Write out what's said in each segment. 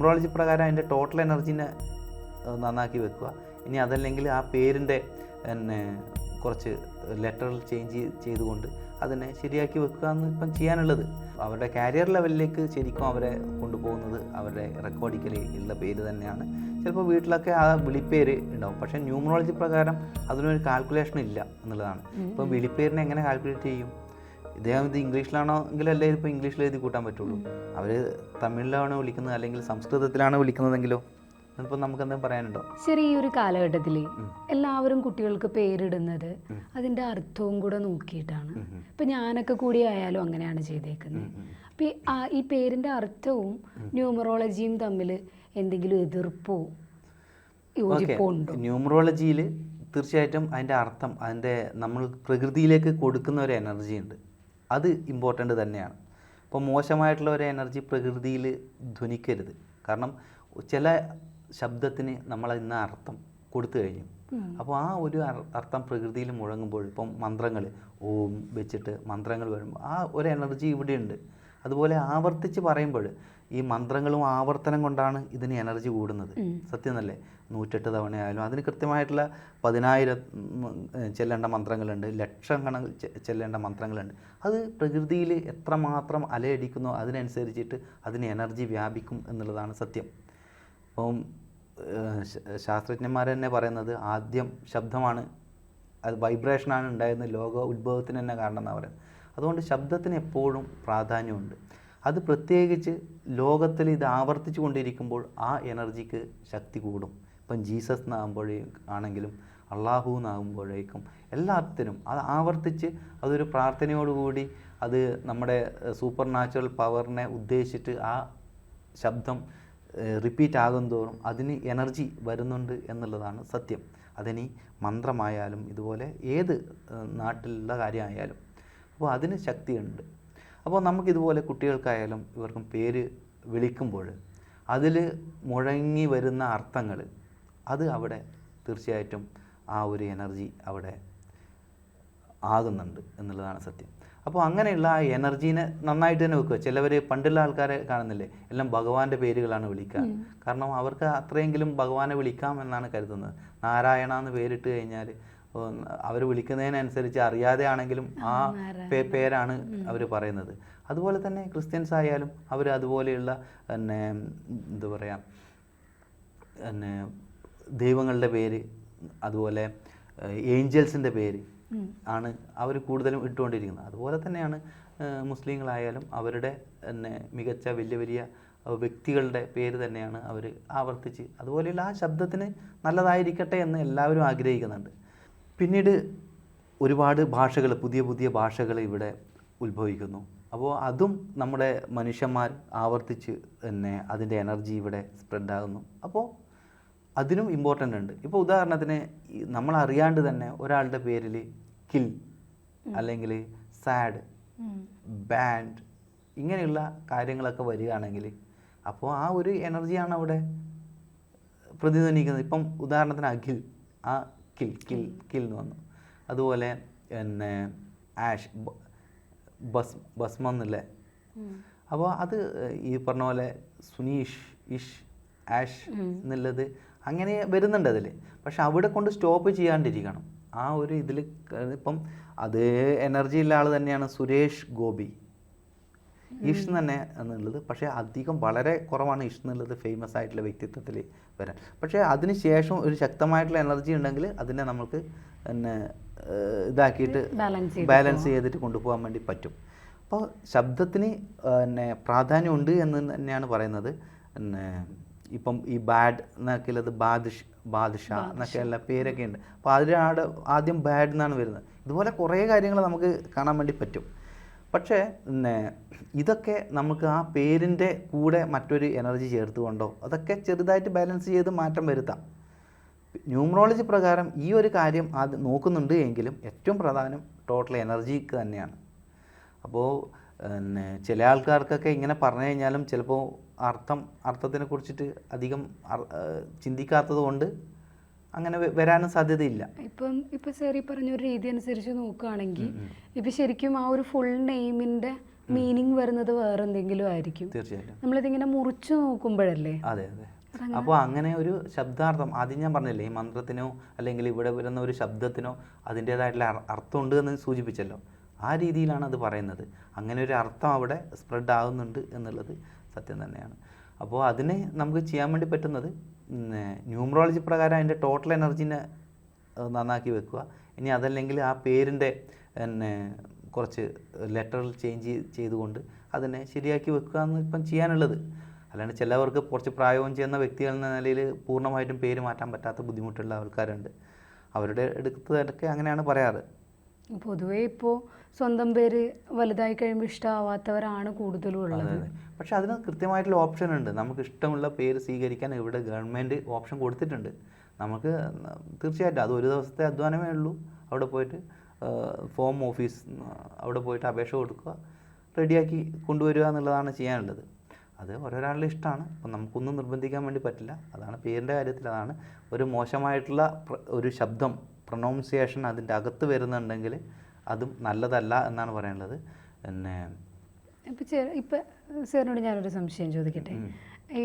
Numerology പ്രകാരം അതിന്റെ total എനർജീനെ നന്നാക്കി വെക്കുക. ഇനി അതല്ലെങ്കിൽ ആ പേരിന്റെ പിന്നെ കുറച്ച് ലെറ്ററിൽ ചേഞ്ച് ചെയ്തുകൊണ്ട് അതിനെ ശരിയാക്കി വെക്കുക എന്ന് ഇപ്പം ചെയ്യാനുള്ളത്. അവരുടെ കാരിയർ ലെവലിലേക്ക് ശരിക്കും അവരെ കൊണ്ടുപോകുന്നത് അവരുടെ റെക്കോർഡിക്കലി ഉള്ള പേര് തന്നെയാണ്. ചിലപ്പോൾ വീട്ടിലൊക്കെ ആ വിളിപ്പേര് ഉണ്ടാവും പക്ഷേ ന്യൂമറോളജി പ്രകാരം അതിനൊരു കാൽക്കുലേഷൻ ഇല്ല എന്നുള്ളതാണ്. ഇപ്പം വിളിപ്പേരിനെ എങ്ങനെ കാൽക്കുലേറ്റ് ചെയ്യും? ഇദ്ദേഹം ഇത് ഇംഗ്ലീഷിലാണോ എങ്കിലല്ലേ ഇപ്പോൾ ഇംഗ്ലീഷിൽ എഴുതി കൂട്ടാൻ പറ്റുള്ളൂ. അവർ തമിഴിലാണ് വിളിക്കുന്നത് അല്ലെങ്കിൽ സംസ്കൃതത്തിലാണ് വിളിക്കുന്നതെങ്കിലോ ഇപ്പം നമുക്ക് എന്തെങ്കിലും പറയാനുണ്ടോ? ശരി ഈ ഒരു കാലഘട്ടത്തിൽ എല്ലാവരും കുട്ടികൾക്ക് പേരിടുന്നത് അതിന്റെ അർത്ഥവും കൂടെ നോക്കിയിട്ടാണ്. ഇപ്പം ഞാനൊക്കെ കൂടി ആയാലും അങ്ങനെയാണ് ചെയ്തേക്കുന്നത് അപ്പം ഈ പേരിന്റെ അർത്ഥവും ന്യൂമറോളജിയും തമ്മിൽ എന്തെങ്കിലും എതിർപ്പോ യോജിപ്പോ ഉണ്ടോ? ന്യൂമറോളജിയിൽ തീർച്ചയായിട്ടും അതിന്റെ അർത്ഥം അതിന്റെ നമ്മൾ പ്രകൃതിയിലേക്ക് കൊടുക്കുന്ന ഒരു എനർജി ഉണ്ട് അത് ഇമ്പോർട്ടന്റ് തന്നെയാണ്. ഇപ്പോൾ മോശമായിട്ടുള്ള ഒരു എനർജി പ്രകൃതിയിൽ ധ്വനിക്കരുത്. കാരണം ചില ശബ്ദത്തിന് നമ്മൾ ഇന്ന് അർത്ഥം കൊടുത്തു കഴിഞ്ഞു. അപ്പോൾ ആ ഒരു അർത്ഥം പ്രകൃതിയിൽ മുഴങ്ങുമ്പോൾ ഇപ്പം മന്ത്രങ്ങൾ ഓം വെച്ചിട്ട് മന്ത്രങ്ങൾ വരുമ്പോൾ ആ ഒരു എനർജി ഇവിടെയുണ്ട്. അതുപോലെ ആവർത്തിച്ച് പറയുമ്പോൾ ഈ മന്ത്രങ്ങളും ആവർത്തനം കൊണ്ടാണ് ഇതിന് എനർജി കൂടുന്നത്. സത്യം തന്നെ നൂറ്റെട്ട് തവണയായാലും അതിന് കൃത്യമായിട്ടുള്ള പതിനായിരം ചെല്ലേണ്ട മന്ത്രങ്ങളുണ്ട്. ലക്ഷം കണ ചെല്ലേണ്ട മന്ത്രങ്ങളുണ്ട്. അത് പ്രകൃതിയിൽ എത്രമാത്രം അലയടിക്കുന്നോ അതിനനുസരിച്ചിട്ട് അതിന് എനർജി വ്യാപിക്കും എന്നുള്ളതാണ് സത്യം. അപ്പം ശാസ്ത്രജ്ഞന്മാർ തന്നെ പറയുന്നത് ആദ്യം ശബ്ദമാണ് അത് വൈബ്രേഷനാണ് ഉണ്ടായിരുന്നത് ലോക ഉത്ഭവത്തിന് തന്നെ കാരണം എന്നാണ് പറയുന്നത്. അതുകൊണ്ട് ശബ്ദത്തിന് എപ്പോഴും പ്രാധാന്യമുണ്ട്. അത് പ്രത്യേകിച്ച് ലോകത്തിൽ ഇത് ആവർത്തിച്ചു കൊണ്ടിരിക്കുമ്പോൾ ആ എനർജിക്ക് ശക്തി കൂടും. ഇപ്പം ജീസസ് എന്നാകുമ്പോഴേ ആണെങ്കിലും അള്ളാഹു എന്നാകുമ്പോഴേക്കും എല്ലാത്തിനും അത് ആവർത്തിച്ച് അതൊരു പ്രാർത്ഥനയോടുകൂടി അത് നമ്മുടെ സൂപ്പർ നാച്ചുറൽ പവറിനെ ഉദ്ദേശിച്ചിട്ട് ആ ശബ്ദം റിപ്പീറ്റ് ആകും തോറും അതിന് എനർജി വരുന്നുണ്ട് എന്നുള്ളതാണ് സത്യം. അതിനി മന്ത്രമായാലും ഇതുപോലെ ഏത് നാട്ടിലുള്ള കാര്യമായാലും അപ്പോൾ അതിന് ശക്തിയുണ്ട്. അപ്പോൾ നമുക്കിതുപോലെ കുട്ടികൾക്കായാലും ഇവർക്കും പേര് വിളിക്കുമ്പോൾ അതിൽ മുഴങ്ങി വരുന്ന അർത്ഥങ്ങൾ അത് അവിടെ തീർച്ചയായിട്ടും ആ ഒരു എനർജി അവിടെ ആകുന്നുണ്ട് എന്നുള്ളതാണ് സത്യം. അപ്പോൾ അങ്ങനെയുള്ള ആ എനർജീനെ നന്നായിട്ട് തന്നെ വെക്കുക. ചിലവർ പണ്ടുള്ള ആൾക്കാരെ കാണുന്നില്ലേ? എല്ലാം ഭഗവാന്റെ പേരുകളാണ് വിളിക്കുക. കാരണം അവർക്ക് അത്രയെങ്കിലും ഭഗവാനെ വിളിക്കാം എന്നാണ് കരുതുന്നത്. നാരായണ എന്ന് പേരിട്ട് കഴിഞ്ഞാൽ അവർ വിളിക്കുന്നതിനനുസരിച്ച് അറിയാതെ ആണെങ്കിലും ആ പേരാണ് അവർ പറയുന്നത്. അതുപോലെ തന്നെ ക്രിസ്ത്യൻസ് ആയാലും അവർ അതുപോലെയുള്ള പിന്നെ എന്താ പറയുക പിന്നെ ദൈവങ്ങളുടെ പേര് അതുപോലെ ഏഞ്ചൽസിന്റെ പേര് ആണ് അവർ കൂടുതലും ഇട്ടുകൊണ്ടിരിക്കുന്നത്. അതുപോലെ തന്നെയാണ് മുസ്ലിങ്ങളായാലും അവരുടെ തന്നെ മികച്ച വലിയ വലിയ വ്യക്തികളുടെ പേര് തന്നെയാണ് അവർ ആവർത്തിച്ച് അതുപോലെയുള്ള ആ ശബ്ദത്തിന് നല്ലതായിരിക്കട്ടെ എന്ന് എല്ലാവരും ആഗ്രഹിക്കുന്നുണ്ട്. പിന്നീട് ഒരുപാട് ഭാഷകൾ പുതിയ പുതിയ ഭാഷകൾ ഇവിടെ ഉത്ഭവിക്കുന്നു. അപ്പോൾ അതും നമ്മുടെ മനുഷ്യന്മാർ ആവർത്തിച്ച് തന്നെ അതിന്റെ എനർജി ഇവിടെ സ്പ്രെഡ് ആകുന്നു അപ്പോൾ അതിനും ഇമ്പോർട്ടന്റ് ഉണ്ട്. ഇപ്പോൾ ഉദാഹരണത്തിന് നമ്മൾ അറിയാണ്ട് തന്നെ ഒരാളുടെ പേരിൽ കിൽ അല്ലെങ്കിൽ സാഡ് ബാൻഡ് ഇങ്ങനെയുള്ള കാര്യങ്ങളൊക്കെ വരികയാണെങ്കിൽ അപ്പോൾ ആ ഒരു എനർജിയാണ് അവിടെ പ്രതിധ്വനിക്കുന്നത്. ഇപ്പം ഉദാഹരണത്തിന് അഖിൽ ആ കിൽ കിൽ കിൽ എന്ന് വന്നു. അതുപോലെ പിന്നെ ആഷ് ബസ് ഭസ്മം എന്നില്ലേ? അപ്പോൾ അത് ഈ പറഞ്ഞ പോലെ സുനീഷ് ഇഷ് ആഷ് എന്നുള്ളത് അങ്ങനെ വരുന്നുണ്ട് അതിൽ. പക്ഷെ അവിടെ കൊണ്ട് സ്റ്റോപ്പ് ചെയ്യാണ്ടിരിക്കണം. ആ ഒരു ഇതിൽ ഇപ്പം അതേ എനർജി ഉള്ള ആൾ തന്നെയാണ് സുരേഷ് ഗോപി. ഇഷ് തന്നെ എന്നുള്ളത്. പക്ഷേ അധികം വളരെ കുറവാണ് ഇഷ് എന്നുള്ളത് ഫേമസ് ആയിട്ടുള്ള വ്യക്തിത്വത്തിൽ വരാൻ. പക്ഷേ അതിന് ശേഷം ഒരു ശക്തമായിട്ടുള്ള എനർജി ഉണ്ടെങ്കിൽ അതിനെ നമുക്ക് പിന്നെ ഇതാക്കിയിട്ട് ബാലൻസ് ചെയ്തിട്ട് കൊണ്ടുപോകാൻ വേണ്ടി പറ്റും. അപ്പോൾ ശബ്ദത്തിന് പിന്നെ പ്രാധാന്യമുണ്ട് എന്ന് തന്നെയാണ് പറയുന്നത്. പിന്നെ ഇപ്പം ഈ ബാഡ് എന്നൊക്കെ ഉള്ളത് ബാദിഷ് ബാദിഷ എന്നൊക്കെ ഉള്ള പേരൊക്കെ ഉണ്ട്. അപ്പോൾ അതിലാണ് ആദ്യം ബാഡ് എന്നാണ് വരുന്നത്. ഇതുപോലെ കുറേ കാര്യങ്ങൾ നമുക്ക് കാണാൻ വേണ്ടി പറ്റും. പക്ഷേ പിന്നെ ഇതൊക്കെ നമുക്ക് ആ പേരിന്റെ കൂടെ മറ്റൊരു എനർജി ചേർത്തുകൊണ്ടോ? അതൊക്കെ ചെറുതായിട്ട് ബാലൻസ് ചെയ്ത് മാറ്റം വരുത്താം. ന്യൂമറോളജി പ്രകാരം ഈ ഒരു കാര്യം അത് നോക്കുന്നുണ്ട് എങ്കിലും ഏറ്റവും പ്രധാനം ടോട്ടൽ എനർജിക്ക് തന്നെയാണ്. അപ്പോൾ പിന്നെ ചില ആൾക്കാർക്കൊക്കെ ഇങ്ങനെ പറഞ്ഞു കഴിഞ്ഞാലും ചിലപ്പോൾ അർത്ഥം അർത്ഥത്തിനെ കുറിച്ചിട്ട് അധികം ചിന്തിക്കാത്തത് കൊണ്ട് അങ്ങനെ വരാനും സാധ്യതയില്ല. ഇപ്പം ഇപ്പം സാർ ഈ പറഞ്ഞ ഒരു രീതി അനുസരിച്ച് നോക്കുകയാണെങ്കിൽ ഇപ്പം ശരിക്കും ആ ഒരു ഫുൾ നെയിമിന്റെ മീനിങ് വരുന്നത് വേറെ എന്തെങ്കിലും ആയിരിക്കും. തീർച്ചയായിട്ടും. നമ്മളിതിങ്ങനെ മുറിച്ചു നോക്കുമ്പോഴല്ലേ? അതെ അതെ. അപ്പോൾ അങ്ങനെ ഒരു ശബ്ദാർത്ഥം ആദ്യം ഞാൻ പറഞ്ഞില്ലേ ഈ മന്ത്രത്തിനോ അല്ലെങ്കിൽ ഇവിടെ വരുന്ന ഒരു ശബ്ദത്തിനോ അതിന്റേതായിട്ടുള്ള അർത്ഥം അർത്ഥമുണ്ട് എന്ന് സൂചിപ്പിച്ചല്ലോ. ആ രീതിയിലാണ് അത് പറയുന്നത്. അങ്ങനെ ഒരു അർത്ഥം അവിടെ സ്പ്രെഡ് ആകുന്നുണ്ട് എന്നുള്ളത് സത്യം തന്നെയാണ്. അപ്പോൾ അതിനെ നമുക്ക് ചെയ്യാൻ വേണ്ടി പറ്റുന്നത് ന്യൂമറോളജി പ്രകാരം അതിന്റെ ടോട്ടൽ എനർജീനെ നന്നാക്കി വെക്കുക. ഇനി അതല്ലെങ്കിൽ ആ പേരിന്റെ പിന്നെ കുറച്ച് ലെറ്ററിൽ ചേഞ്ച് ചെയ്തുകൊണ്ട് അതിനെ ശരിയാക്കി വെക്കുക എന്ന് ഇപ്പം ചെയ്യാനുള്ളത്. അല്ലാണ്ട് ചിലവർക്ക് കുറച്ച് പ്രായവും ചെയ്യുന്ന വ്യക്തികൾ എന്ന നിലയിൽ പൂർണമായിട്ടും പേര് മാറ്റാൻ പറ്റാത്ത ബുദ്ധിമുട്ടുള്ള ആൾക്കാരുണ്ട്. അവരുടെ അടുത്തതൊക്കെ അങ്ങനെയാണ് പറയാറ്. പൊതുവേ ഇപ്പോൾ സ്വന്തം പേര് വലുതായി കഴിയുമ്പോൾ ഇഷ്ടമാവാത്തവരാണ് കൂടുതലും ഉള്ളത്. പക്ഷെ അതിന് കൃത്യമായിട്ടുള്ള ഓപ്ഷൻ ഉണ്ട്. നമുക്ക് ഇഷ്ടമുള്ള പേര് സ്വീകരിക്കാൻ ഇവിടെ ഗവൺമെന്റ് ഓപ്ഷൻ കൊടുത്തിട്ടുണ്ട്. നമുക്ക് തീർച്ചയായിട്ടും അത് ഒരു ദിവസത്തെ അധ്വാനമേ ഉള്ളൂ. അവിടെ പോയിട്ട് ഫോം ഓഫീസ് അവിടെ പോയിട്ട് അപേക്ഷ കൊടുക്കുക റെഡിയാക്കി കൊണ്ടുവരിക എന്നുള്ളതാണ് ചെയ്യാനുള്ളത്. അത് ഓരോരാളുടെ ഇഷ്ടമാണ്. അപ്പം നമുക്കൊന്നും നിർബന്ധിക്കാൻ വേണ്ടി പറ്റില്ല. അതാണ് പേരിന്റെ കാര്യത്തിൽ അതാണ് ഒരു മോശമായിട്ടുള്ള ഒരു ശബ്ദം പ്രൊനൗൺസിയേഷൻ അതിന്റെ അകത്ത് വരുന്നുണ്ടെങ്കിൽ അതും നല്ലതല്ല എന്നാണ് പറയാനുള്ളത്. പിന്നെ ഇപ്പം ഇപ്പം സാറിനോട് ഞാനൊരു സംശയം ചോദിക്കട്ടെ?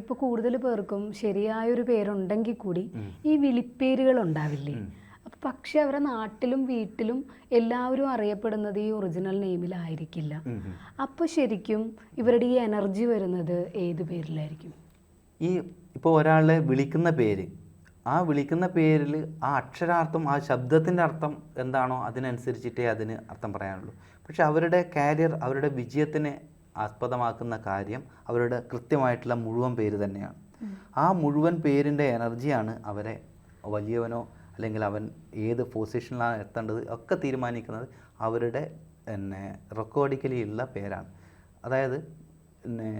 ഇപ്പോൾ കൂടുതൽ പേർക്കും ശരിയായൊരു പേരുണ്ടെങ്കിൽ കൂടി ഈ വിളിപ്പേരുകൾ ഉണ്ടാവില്ലേ? അപ്പം പക്ഷെ അവരുടെ നാട്ടിലും വീട്ടിലും എല്ലാവരും അറിയപ്പെടുന്നത് ഈ ഒറിജിനൽ നെയിമിലായിരിക്കില്ല. അപ്പോൾ ശരിക്കും ഇവരുടെ ഈ എനർജി വരുന്നത് ഏത് പേരിലായിരിക്കും? ഈ ഇപ്പോൾ ഒരാളെ വിളിക്കുന്ന പേര് ആ വിളിക്കുന്ന പേരിൽ ആ അക്ഷരാർത്ഥം ആ ശബ്ദത്തിന്റെ അർത്ഥം എന്താണോ അതിനനുസരിച്ചിട്ടേ അതിന് അർത്ഥം പറയാനുള്ളൂ. പക്ഷെ അവരുടെ കാരിയർ അവരുടെ വിജയത്തിനെ ആസ്പദമാക്കുന്ന കാര്യം അവരുടെ കൃത്യമായിട്ടുള്ള മുഴുവൻ പേര് തന്നെയാണ്. ആ മുഴുവൻ പേരിന്റെ എനർജിയാണ് അവരെ വലിയവനോ അല്ലെങ്കിൽ അവൻ ഏത് പൊസിഷനിലാണ് എത്തേണ്ടത് ഒക്കെ തീരുമാനിക്കുന്നത് അവരുടെ പിന്നെ റെക്കോർഡിക്കലി ഉള്ള പേരാണ്. അതായത് പിന്നെ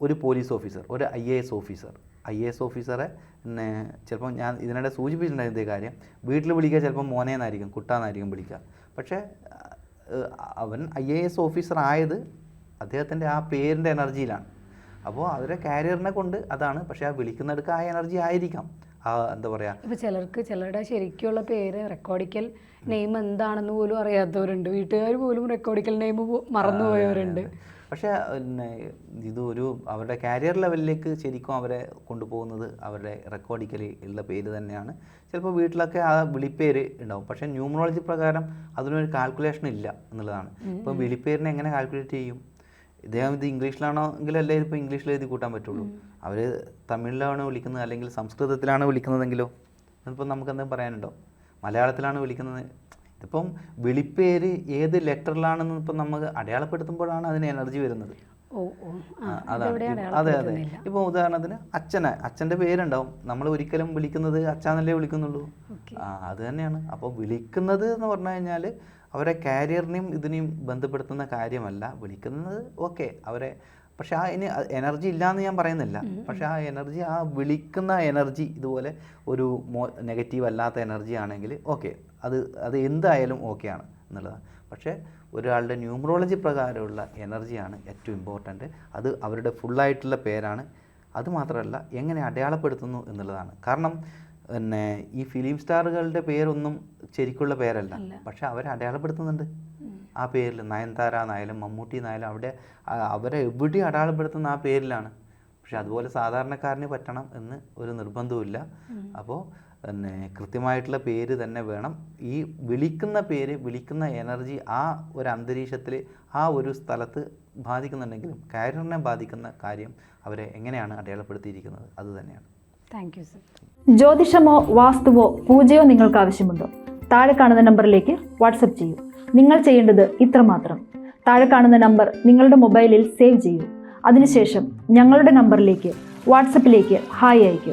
ഒരു പോലീസ് ഓഫീസർ ഒരു I A S officer I A S ഓഫീസറെ പിന്നെ ഞാൻ ഇതിനിടെ സൂചിപ്പിച്ചിട്ടുണ്ടായിരുന്നു ഇതേ കാര്യം. വീട്ടിൽ വിളിക്കുക ചിലപ്പോൾ മോനേന്നായിരിക്കും കുട്ടാന്നായിരിക്കും വിളിക്കുക. പക്ഷേ അവൻ ഐ എ എസ് ഓഫീസർ ആയത് അദ്ദേഹത്തിന്റെ ആ പേരിന്റെ എനർജിയിലാണ്. അപ്പോൾ അവരെ കാരിയറിനെ കൊണ്ട് അതാണ് പക്ഷേ ആ വിളിക്കുന്നിടക്ക് ആ എനർജി ആയിരിക്കാം. ആ എന്താ പറയുക ഇപ്പൊ ചിലർക്ക് ചിലരുടെ ശരിക്കുള്ള പേര് റെക്കോർഡിക്കൽ നെയിം എന്താണെന്ന് പോലും അറിയാത്തവരുണ്ട്. വീട്ടുകാർ പോലും റെക്കോർഡിക്കൽ നെയിം മറന്നുപോയവരുണ്ട് പക്ഷേ പിന്നെ ഇത് ഒരു അവരുടെ കാരിയർ ലെവലിലേക്ക് ശരിക്കും അവരെ കൊണ്ടുപോകുന്നത് അവരുടെ റെക്കോർഡിക്കലി ഉള്ള പേര് തന്നെയാണ്. ചിലപ്പോൾ വീട്ടിലൊക്കെ ആ വിളിപ്പേര് ഉണ്ടാവും. പക്ഷേ ന്യൂമറോളജി പ്രകാരം അതിനൊരു കാൽക്കുലേഷൻ ഇല്ല എന്നുള്ളതാണ്. ഇപ്പോൾ വിളിപ്പേരിനെ എങ്ങനെ കാൽക്കുലേറ്റ് ചെയ്യും? ഇദ്ദേഹം ഇത് ഇംഗ്ലീഷിലാണോ എങ്കിലല്ലേ ഇപ്പോൾ ഇംഗ്ലീഷിൽ എഴുതി കൂട്ടാൻ പറ്റുള്ളൂ. അവർ തമിഴിലാണ് വിളിക്കുന്നത് അല്ലെങ്കിൽ സംസ്കൃതത്തിലാണ് വിളിക്കുന്നതെങ്കിലോ അതിപ്പോൾ നമുക്ക് എന്തെങ്കിലും പറയാനുണ്ടോ? മലയാളത്തിലാണ് വിളിക്കുന്നത്. ഇതിപ്പം വിളിപ്പേര് ഏത് ലെറ്ററിലാണെന്ന് ഇപ്പം നമുക്ക് അടയാളപ്പെടുത്തുമ്പോഴാണ് അതിന് എനർജി വരുന്നത്. അതാണ്. അതെ അതെ. ഇപ്പൊ ഇപ്പോൾ ഉദാഹരണത്തിന് അച്ഛനെ അച്ഛന്റെ പേരുണ്ടാവും. നമ്മൾ ഒരിക്കലും വിളിക്കുന്നത് അച്ഛനല്ലേ വിളിക്കുന്നുള്ളൂ. ആ അത് തന്നെയാണ്. അപ്പോൾ വിളിക്കുന്നത് എന്ന് പറഞ്ഞു കഴിഞ്ഞാൽ അവരെ കാരിയറിനെയും ഇതിനെയും ബന്ധപ്പെടുത്തുന്ന കാര്യമല്ല. വിളിക്കുന്നത് ഓക്കെ. അവരെ പക്ഷെ ആ ഇനി എനർജി ഇല്ലയെന്ന് ഞാൻ പറയുന്നില്ല. പക്ഷെ ആ എനർജി ആ വിളിക്കുന്ന എനർജി ഇതുപോലെ ഒരു മോ നെഗറ്റീവ് അല്ലാത്ത എനർജി ആണെങ്കിൽ ഓക്കെ. അത് അത് എന്തായാലും ഓക്കെയാണ് എന്നുള്ളതാണ്. പക്ഷേ ഒരാളുടെ ന്യൂമറോളജി പ്രകാരമുള്ള എനർജിയാണ് ഏറ്റവും ഇമ്പോർട്ടന്റ്. അത് അവരുടെ ഫുള്ളായിട്ടുള്ള പേരാണ്. അതുമാത്രമല്ല എങ്ങനെ അടയാളപ്പെടുത്തുന്നു എന്നുള്ളതാണ്. കാരണം പിന്നെ ഈ ഫിലിം സ്റ്റാറുകളുടെ പേരൊന്നും ശരിക്കുള്ള പേരല്ല. പക്ഷെ അവരെ അടയാളപ്പെടുത്തുന്നുണ്ട്. ആ പേരിൽ നയൻതാര എന്നായാലും മമ്മൂട്ടി എന്നായാലും അവിടെ അവരെ എവിടെ അടയാളപ്പെടുത്തുന്ന ആ പേരിലാണ്. പക്ഷെ അതുപോലെ സാധാരണക്കാരന് പറ്റണം എന്ന് ഒരു നിർബന്ധവുമില്ല. അപ്പോൾ പിന്നെ കൃത്യമായിട്ടുള്ള പേര് തന്നെ വേണം. ഈ വിളിക്കുന്ന പേര് വിളിക്കുന്ന എനർജി ആ ഒരു അന്തരീക്ഷത്തിൽ ആ ഒരു സ്ഥലത്ത് ബാധിക്കുന്നുണ്ടെങ്കിലും കാരിയറിനെ ബാധിക്കുന്ന കാര്യം അവരെ എങ്ങനെയാണ് അടയാളപ്പെടുത്തിയിരിക്കുന്നത്? അത് തന്നെയാണ്. താങ്ക് യു സർ ജ്യോതിഷമോ വാസ്തുവോ പൂജയോ നിങ്ങൾക്ക് ആവശ്യമുണ്ടോ? താഴെ കാണുന്ന നമ്പറിലേക്ക് വാട്സപ്പ് ചെയ്യൂ. നിങ്ങൾ ചെയ്യേണ്ടത് ഇത്രമാത്രം. താഴെ കാണുന്ന നമ്പർ നിങ്ങളുടെ മൊബൈലിൽ സേവ് ചെയ്യൂ. അതിനുശേഷം ഞങ്ങളുടെ നമ്പറിലേക്ക് വാട്സപ്പിലേക്ക് ഹായ് അയയ്ക്കൂ.